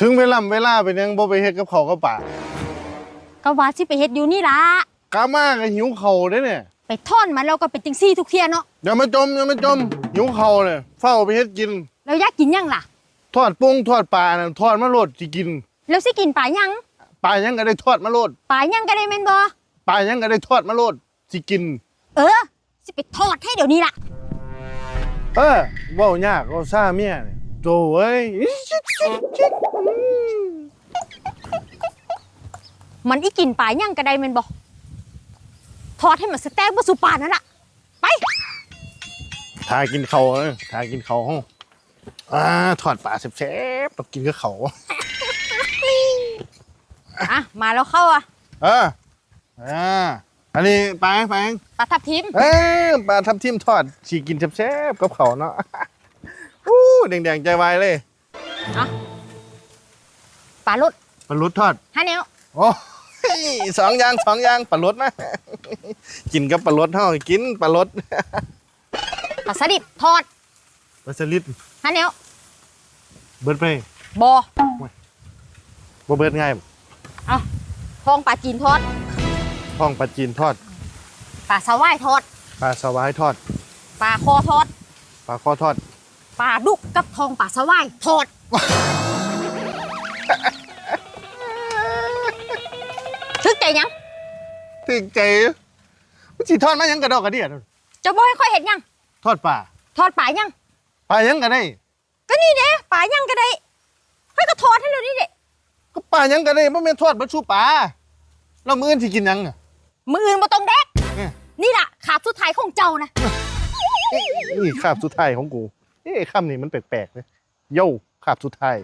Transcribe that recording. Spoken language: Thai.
ถึงเวลาเวลาไปยังบ่ไปเฮ็ดกับเขาวกับป่าก็ว่าสิไปเฮ็ดอยู่นี่ล่ะ กามาก็หิวเข่าวเด้เนี่ยไปท่อนมาแล้วก็เป็นจังซี่ทุกเที่ยเนาะ อย่ามาจมอย่ามาจมหิวเข่าวเนี่ยเฝ้าไปเฮ็ดกินแล้วอยากกินหยังล่ะ ทอดปุ้งทอดปลาน่ะทอดมาโลดสิกินแล้วสิกินปลาหยังปลายังก็ได้ทอดมาโลดปลาหยังก็ได้แม่นบ่ปลายังก็ได้ทอดมาโลดสิกิน เออ สิไปทอดให้เดี๋ยวนี้ล่ะ เออเว้ายากเอาซ่าเมียเนี่ย โจเอ้ยอิ๊ชิชิชิอืมมันอีกินปลาหยังก็ได้แม่นบ่ทอดให้มันสแต็กบ่สุปานนั่นล่ะ ไป ทากินเขาวเอ้ยทากินเขาวห้องอ่าทอดปลาแซ่บๆต้องกินกับเขาวอะ มาแล้วเข้าอะ เอออ่าอันนี้ปลาแพงปลาทับทิม เอ้ยปลาทับทิมทอดสีกินแซ่บๆกับเขาวเนาะอู้ แดงๆใจวายเลยปลาลดปลาลุดทอดห้าแนวโอ้ยสองอย่างสองอย่างปลาลุดมากินกับปลาลุดเท่ากินปลาลุดปลาสลิดทอดปลาสลิดห้าแนวเบิดไปบอบ่เบิดง่ายทองปลาจีนทอดท้องปลาจีนทอดปลาสวายทอดปลาสวายทอดปลาคอทอดปลาข้อทอด ปลาดุกกับทองปลาสวายทอด ทึกใจยังถึงใจมันสิทอดมาหยังกระดอกกระเดียดจะบอกให้ค่อยเห็นยัง ทอดปลาทอดปลายัง ปลาหยังก็ได้ ก็นี่เด้ปลายังก็ได้ให้ก็ทอดให้เลยนี่เด้ก็ปลาหยังก็ได้บ่แม่นทอดบ่ชูปลาแล้วมื้ออื่นสิกินหยังอะมืออื่นบ่ต้องแดกเนี่ยนี่ล่ะขาบสุดท้ายของเจ้านะ นี่คาบสุดท้ายของกู เอ๊ะคำนี้มันแปลกๆเลยโย่ขาบสุดท้าย